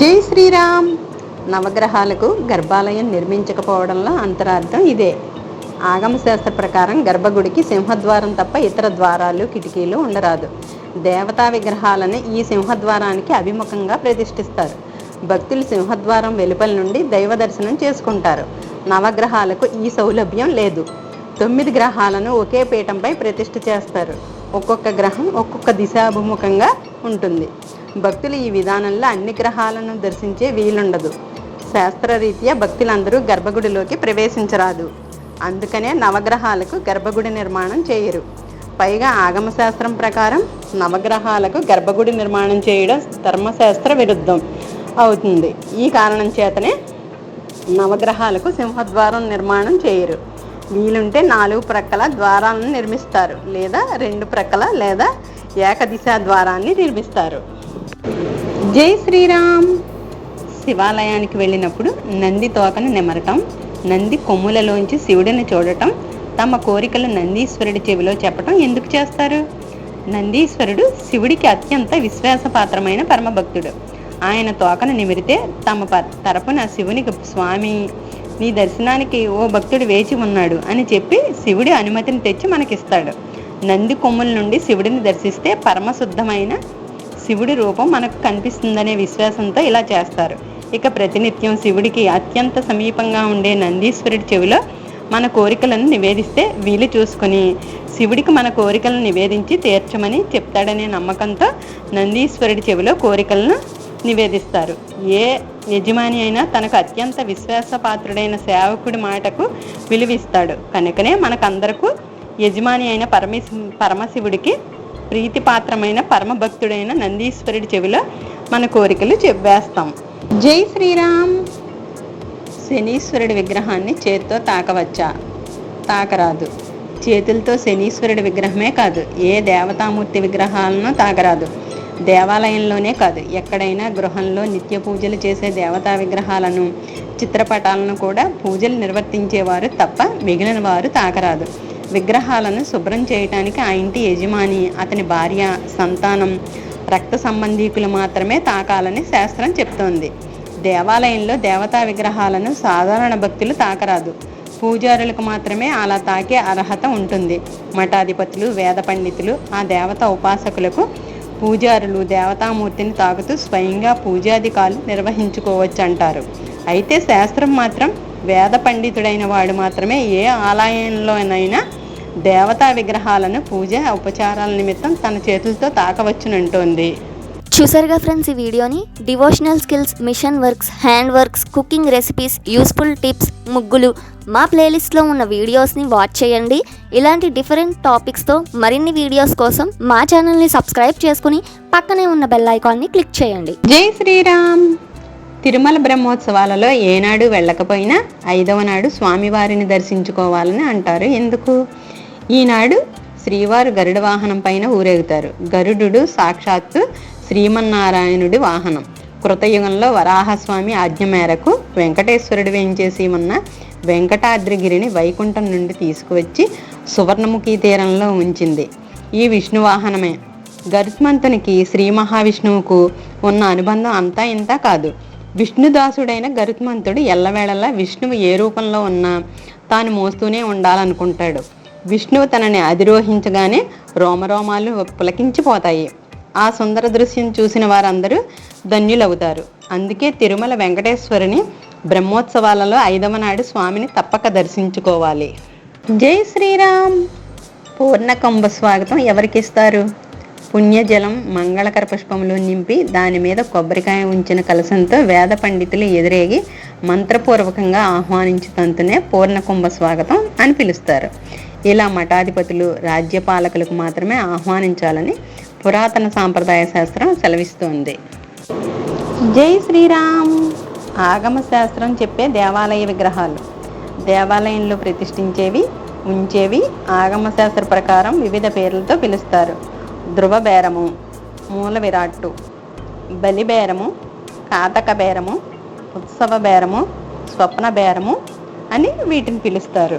జై శ్రీరామ్. నవగ్రహాలకు గర్భాలయం నిర్మించకపోవడంలో అంతరార్థం ఇదే. ఆగమశాస్త్ర ప్రకారం గర్భగుడికి సింహద్వారం తప్ప ఇతర ద్వారాలు కిటికీలు ఉండరాదు. దేవతా విగ్రహాలను ఈ సింహద్వారానికి అభిముఖంగా ప్రతిష్ఠిస్తారు. భక్తులు సింహద్వారం వెలుపల నుండి దైవ దర్శనం చేసుకుంటారు. నవగ్రహాలకు ఈ సౌలభ్యం లేదు. తొమ్మిది గ్రహాలను ఒకే పీఠంపై ప్రతిష్ఠ చేస్తారు. ఒక్కొక్క గ్రహం ఒక్కొక్క దిశాభిముఖంగా ఉంటుంది. భక్తులు ఈ విధానంలో అన్ని గ్రహాలను దర్శించే వీలుండదు. శాస్త్రరీత్యా భక్తులందరూ గర్భగుడిలోకి ప్రవేశించరాదు. అందుకనే నవగ్రహాలకు గర్భగుడి నిర్మాణం చేయరు. పైగా ఆగమశాస్త్రం ప్రకారం నవగ్రహాలకు గర్భగుడి నిర్మాణం చేయడం ధర్మశాస్త్ర విరుద్ధం అవుతుంది. ఈ కారణం చేతనే నవగ్రహాలకు సింహద్వారం నిర్మాణం చేయరు. వీలుంటే నాలుగు ప్రక్కల ద్వారాలను నిర్మిస్తారు లేదా రెండు ప్రక్కల లేదా ఏకదిశా ద్వారాన్ని నిర్మిస్తారు. జై శ్రీరామ్. శివాలయానికి వెళ్ళినప్పుడు నంది తోకను నిమరటం నంది కొమ్ములలోంచి శివుడిని చూడటం తమ కోరికలు నందీశ్వరుడి చెవిలో చెప్పటం ఎందుకు చేస్తారు? నందీశ్వరుడు శివుడికి అత్యంత విశ్వాసపాత్రమైన పరమభక్తుడు. ఆయన తోకను నిమిరితే తమ ప- తరపున శివునికి స్వామి నీ దర్శనానికి ఓ భక్తుడు వేచి ఉన్నాడు అని చెప్పి శివుడి అనుమతిని తెచ్చి మనకిస్తాడు. నంది కొమ్ముల నుండి శివుడిని దర్శిస్తే పరమశుద్ధమైన శివుడి రూపం మనకు కనిపిస్తుందనే విశ్వాసంతో ఇలా చేస్తారు. ఇక ప్రతినిత్యం శివుడికి అత్యంత సమీపంగా ఉండే నందీశ్వరుడి చెవిలో మన కోరికలను నివేదిస్తే వీలు చూసుకొని శివుడికి మన కోరికలను నివేదించి తీర్చమని చెప్తాడనే నమ్మకంతో నందీశ్వరుడి చెవిలో కోరికలను నివేదిస్తారు. ఏ యజమాని అయినా తనకు అత్యంత విశ్వాసపాత్రుడైన సేవకుడి మాటకు విలువిస్తాడు. కనుకనే మనకందరకు యజమాని అయిన పరమేశ్వ పరమశివుడికి ప్రీతిపాత్రమైన పరమభక్తుడైన నందీశ్వరుడి చెవిలో మన కోరికలు చెప్పేస్తాం. జై శ్రీరామ్. శనీశ్వరుడి విగ్రహాన్ని చేత్తో తాకవచ్చా? తాకరాదు. చేతులతో శనీశ్వరుడి విగ్రహమే కాదు ఏ దేవతామూర్తి విగ్రహాలను తాకరాదు. దేవాలయంలోనే కాదు ఎక్కడైనా గృహంలో నిత్య పూజలు చేసే దేవతా విగ్రహాలను చిత్రపటాలను కూడా పూజలు నిర్వర్తించేవారు తప్ప మిగిలిన వారు తాకరాదు. విగ్రహాలను శుభ్రం చేయటానికి ఆ ఇంటి యజమాని అతని భార్య సంతానం రక్త సంబంధీకులు మాత్రమే తాకాలని శాస్త్రం చెప్తోంది. దేవాలయంలో దేవతా విగ్రహాలను సాధారణ భక్తులు తాకరాదు. పూజారులకు మాత్రమే అలా తాకే అర్హత ఉంటుంది. మఠాధిపతులు వేద పండితులు ఆ దేవత ఉపాసకులకు పూజారులు దేవతామూర్తిని తాకుతూ స్వయంగా పూజాధికాలు నిర్వహించుకోవచ్చు అంటారు అయితే శాస్త్రం మాత్రం వేద పండితుడైన వాడు మాత్రమే ఏ ఆలయంలోనైనా దేవతా విగ్రహాలను పూజ ఉపచారాల నిమిత్తం తన చేతులతో తాకవచ్చునంటోంది. చూసారుగా ఫ్రెండ్స్ ఈ వీడియోని? Devotional skills machine works hand works cooking recipes useful tips ముగ్గులు మా ప్లేలిస్ట్లో ఉన్న వీడియోస్ని వాచ్ చేయండి. ఇలాంటి డిఫరెంట్ టాపిక్స్తో మరిన్ని వీడియోస్ కోసం మా ఛానల్ని సబ్స్క్రైబ్ చేసుకుని పక్కనే ఉన్న బెల్ ఐకాన్ని క్లిక్ చేయండి. జై శ్రీరామ్! తిరుమల బ్రహ్మోత్సవాలలో ఏనాడు వెళ్ళకపోయినా ఐదవ నాడు స్వామివారిని దర్శించుకోవాలని అంటారు. ఎందుకు? ఈనాడు శ్రీవారు గరుడ వాహనం పైన ఊరేగుతారు. గరుడు సాక్షాత్తు శ్రీమన్నారాయణుడి వాహనం. కృతయుగంలో వరాహస్వామి ఆజ్ఞ మేరకు వెంకటేశ్వరుడు వేయించేసి ఉన్న వెంకటాద్రిగిరిని వైకుంఠం నుండి తీసుకువచ్చి సువర్ణముఖి తీరంలో ఉంచింది. ఈ విష్ణు వాహనమే. గరుత్మంతునికి శ్రీ మహావిష్ణువుకు ఉన్న అనుబంధం అంతా ఇంతా కాదు. విష్ణుదాసుడైన గరుత్మంతుడు ఎల్లవేళలా విష్ణువు ఏ రూపంలో ఉన్నా తాను మోస్తూనే ఉండాలనుకుంటాడు. విష్ణువు తనని అధిరోహించగానే రోమరోమాలు పులకించిపోతాయి. ఆ సుందర దృశ్యం చూసిన వారందరూ ధన్యులవుతారు. అందుకే తిరుమల వెంకటేశ్వరుని బ్రహ్మోత్సవాలలో ఐదవ నాడు స్వామిని తప్పక దర్శించుకోవాలి. జై శ్రీరామ్! పూర్ణకుంభ స్వాగతం ఎవరికి ఇస్తారు? పుణ్యజలం మంగళకర పుష్పములు నింపి దాని మీద కొబ్బరికాయ ఉంచిన కలసంతో వేద పండితులు ఎదురేగి మంత్రపూర్వకంగా ఆహ్వానించినంతనే పూర్ణకుంభ స్వాగతం అని పిలుస్తారు. ఇలా మఠాధిపతులు రాజ్యపాలకులకు మాత్రమే ఆహ్వానించాలని పురాతన సాంప్రదాయ శాస్త్రం సెలవిస్తోంది. జై శ్రీరామ్! ఆగమ శాస్త్రం చెప్పే దేవాలయ విగ్రహాలు. దేవాలయంలో ప్రతిష్ఠించేవి ఉంచేవి ఆగమ శాస్త్ర ప్రకారం వివిధ పేర్లతో పిలుస్తారు. ధృవ బేరము మూల విరాట్టు బలి బేరము కాతక బేరము ఉత్సవ బేరము స్వప్న బేరము అని వీటిని పిలుస్తారు.